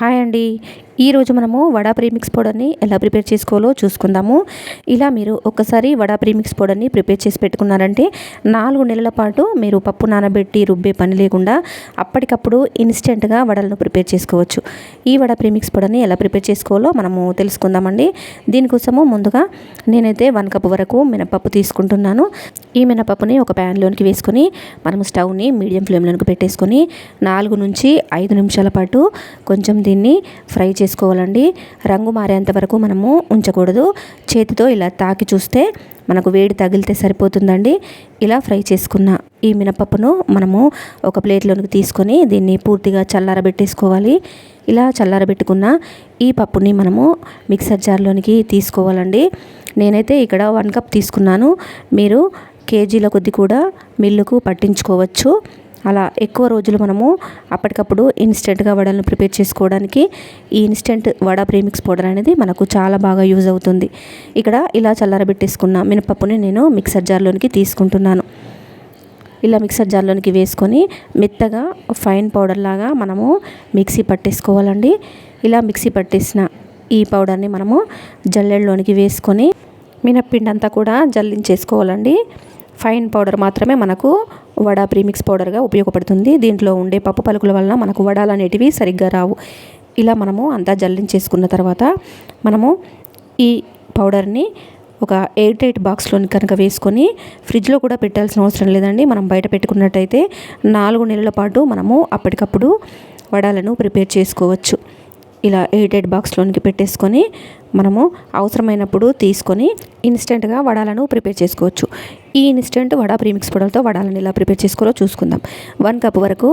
Hi అండి. ఈరోజు మనము వడా ప్రీమిక్స్ పౌడర్ని ఎలా ప్రిపేర్ చేసుకోవాలో చూసుకుందాము. ఇలా మీరు ఒక్కసారి వడా ప్రీమిక్స్ పౌడర్ని ప్రిపేర్ చేసి పెట్టుకున్నారంటే నాలుగు నెలల పాటు మీరు పప్పు నానబెట్టి రుబ్బే పని లేకుండా అప్పటికప్పుడు ఇన్స్టెంట్గా వడలను ప్రిపేర్ చేసుకోవచ్చు. ఈ వడా ప్రీమిక్స్ పౌడర్ని ఎలా ప్రిపేర్ చేసుకోవాలో మనము తెలుసుకుందామండి. దీనికోసము ముందుగా నేనైతే వన్ కప్ వరకు మినపప్పు తీసుకుంటున్నాను. ఈ మినపప్పుని ఒక ప్యాన్లోనికి వేసుకొని మనము స్టవ్ని మీడియం ఫ్లేమ్లోనికి పెట్టేసుకొని నాలుగు నుంచి ఐదు నిమిషాల పాటు కొంచెం దీన్ని ఫ్రై చేసుకోవాలండి. రంగు మారేంత వరకు మనము ఉంచకూడదు. చేతితో ఇలా తాకి చూస్తే మనకు వేడి తగిలితే సరిపోతుందండి. ఇలా ఫ్రై చేసుకున్న ఈ మినపప్పును మనము ఒక ప్లేట్లోనికి తీసుకొని దీన్ని పూర్తిగా చల్లారబెట్టేసుకోవాలి. ఇలా చల్లారబెట్టుకున్న ఈ పప్పుని మనము మిక్సర్ జార్లోనికి తీసుకోవాలండి. నేనైతే ఇక్కడ వన్ కప్ తీసుకున్నాను. మీరు కేజీల కొద్ది కూడా మిల్లుకు పట్టించుకోవచ్చు. అలా ఎక్కువ రోజులు మనము అప్పటికప్పుడు ఇన్స్టెంట్గా వడలను ప్రిపేర్ చేసుకోవడానికి ఈ ఇన్స్టెంట్ వడ ప్రీమిక్స్ పౌడర్ అనేది మనకు చాలా బాగా యూజ్ అవుతుంది. ఇక్కడ ఇలా చల్లారబెట్టేసుకున్న మినపప్పుని నేను మిక్సర్ జార్లోనికి తీసుకుంటున్నాను. ఇలా మిక్సర్ జార్లోనికి వేసుకొని మెత్తగా ఫైన్ పౌడర్ లాగా మనము మిక్సీ పట్టేసుకోవాలండి. ఇలా మిక్సీ పట్టేసిన ఈ పౌడర్ని మనము జల్లెడలోనికి వేసుకొని మినప్పిండి అంతా కూడా జల్లించేసుకోవాలండి. ఫైన్ పౌడర్ మాత్రమే మనకు వడ ప్రీమిక్స్ పౌడర్గా ఉపయోగపడుతుంది. దీంట్లో ఉండే పప్పు పలుకుల వలన మనకు వడాలు అనేటివి సరిగ్గా రావు. ఇలా మనము అంతా జల్లించేసుకున్న తర్వాత మనము ఈ పౌడర్ని ఒక ఎయిట్ ఎయిట్ బాక్స్లోని కనుక వేసుకొని ఫ్రిడ్జ్లో కూడా పెట్టాల్సిన అవసరం లేదండి. మనం బయట పెట్టుకున్నట్టయితే నాలుగు నెలల పాటు మనము అప్పటికప్పుడు వడాలను ప్రిపేర్ చేసుకోవచ్చు. ఇలా ఎయిట్ ఎయిట్ బాక్స్లోనికి పెట్టేసుకొని మనము అవసరమైనప్పుడు తీసుకొని ఇన్స్టెంట్గా వడాలను ప్రిపేర్ చేసుకోవచ్చు. ఈ ఇన్స్టెంట్ వడ ప్రీమిక్స్ పౌడర్తో వడాలను ఎలా ప్రిపేర్ చేసుకోవాలో చూసుకుందాం. వన్ కప్ వరకు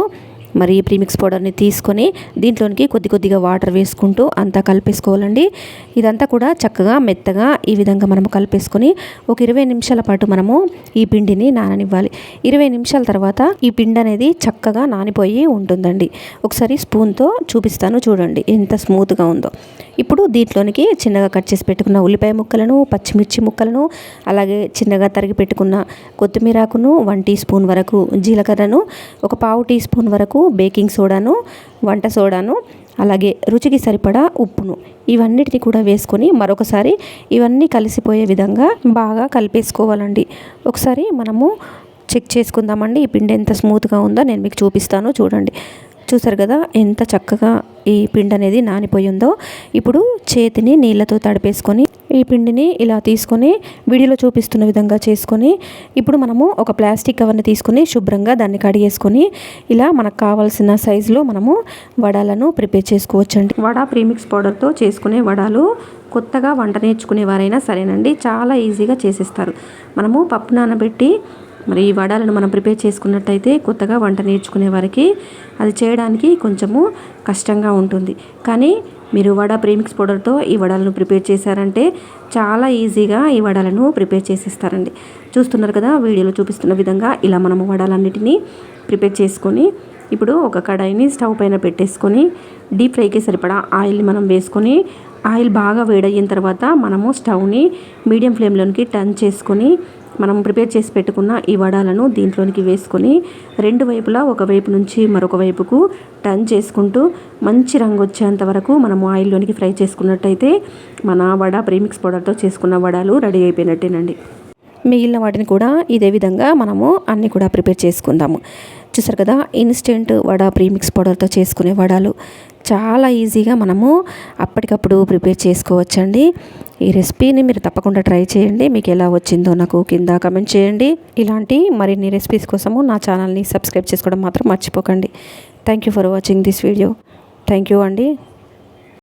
మరి ఈ ప్రీమిక్స్ పౌడర్ని తీసుకొని దీంట్లోనికి కొద్ది కొద్దిగా వాటర్ వేసుకుంటూ అంతా కలిపేసుకోవాలండి. ఇదంతా కూడా చక్కగా మెత్తగా ఈ విధంగా మనము కలిపేసుకొని ఒక ఇరవై నిమిషాల పాటు మనము ఈ పిండిని నాననివ్వాలి. ఇరవై నిమిషాల తర్వాత ఈ పిండి అనేది చక్కగా నానిపోయి ఉంటుందండి. ఒకసారి స్పూన్తో చూపిస్తాను చూడండి ఎంత స్మూత్గా ఉందో. ఇప్పుడు దీంట్లోనికి చిన్నగా కట్ చేసి పెట్టుకున్న ఉల్లిపాయ ముక్కలను పచ్చిమిర్చి ముక్కలను అలాగే చిన్నగా తరిగి పెట్టుకున్న కొత్తిమీరాకును వన్ టీ స్పూన్ వరకు జీలకర్రను ఒక పావు టీ స్పూన్ వరకు బేకింగ్ సోడాను వంట సోడాను అలాగే రుచికి సరిపడా ఉప్పును ఇవన్నిటిని కూడా వేసుకొని మరొకసారి ఇవన్నీ కలిసిపోయే విధంగా బాగా కలిపేసుకోవాలండి. ఒకసారి మనము చెక్ చేసుకుందామండి ఈ పిండి ఎంత స్మూత్గా ఉందో నేను మీకు చూపిస్తాను చూడండి. చూసారు కదా ఎంత చక్కగా ఈ పిండి అనేది నానిపోయి ఉందో ఇప్పుడు చేతిని నీళ్ళతో తడిపేసుకొని ఈ పిండిని ఇలా తీసుకొని వీడియోలో చూపిస్తున్న విధంగా చేసుకొని ఇప్పుడు మనము ఒక ప్లాస్టిక్ కవర్ని తీసుకొని శుభ్రంగా దాన్ని కడిగేసుకొని ఇలా మనకు కావాల్సిన సైజులో మనము వడాలను ప్రిపేర్ చేసుకోవచ్చండి. వడ ప్రీమిక్స్ పౌడర్తో చేసుకునే వడాలు కొత్తగా వంట నేర్చుకునేవారైనా సరేనండి చాలా ఈజీగా చేసేస్తారు. మనము పప్పు నానబెట్టి మరి ఈ వడాలను మనం ప్రిపేర్ చేసుకున్నట్టయితే కొత్తగా వంట నేర్చుకునే వారికి అది చేయడానికి కొంచెము కష్టంగా ఉంటుంది. కానీ మీరు వడ ప్రీమిక్స్ పౌడర్తో ఈ వడలను ప్రిపేర్ చేశారంటే చాలా ఈజీగా ఈ వడలను ప్రిపేర్ చేసేస్తారండి. చూస్తున్నారు కదా వీడియోలో చూపిస్తున్న విధంగా ఇలా మనము వడాలన్నిటినీ ప్రిపేర్ చేసుకొని ఇప్పుడు ఒక కడాయిని స్టవ్ పైన పెట్టేసుకొని డీప్ ఫ్రైకి సరిపడా ఆయిల్ని మనం వేసుకొని ఆయిల్ బాగా వేడయిన తర్వాత మనము స్టవ్ని మీడియం ఫ్లేమ్లోనికి టర్న్ చేసుకొని మనం ప్రిపేర్ చేసి పెట్టుకున్న ఈ వడాలను దీంట్లోనికి వేసుకొని రెండు వైపులా ఒక వైపు నుంచి మరొక వైపుకు టర్న్ చేసుకుంటూ మంచి రంగు వచ్చేంత వరకు మనము ఆయిల్లోనికి ఫ్రై చేసుకున్నట్టయితే మన వడ ప్రీమిక్స్ పౌడర్తో చేసుకున్న వడాలు రెడీ అయిపోయినట్టేనండి. మిగిలిన వాటిని కూడా ఇదే విధంగా మనము అన్నీ కూడా ప్రిపేర్ చేసుకుందాము. చూసారు కదా ఇన్స్టెంట్ వడ ప్రీమిక్స్ పౌడర్తో చేసుకునే వడాలు. చాలా ఈజీగా మనము అప్పటికప్పుడు ప్రిపేర్ చేసుకోవచ్చండి. ఈ రెసిపీని మీరు తప్పకుండా ట్రై చేయండి. మీకు ఎలా వచ్చిందో నాకు కింద కమెంట్ చేయండి. ఇలాంటి మరిన్ని రెసిపీస్ కోసము నా ఛానల్ని సబ్స్క్రైబ్ చేసుకోవడం మాత్రం మర్చిపోకండి. Thank you for watching this video thank you అండి.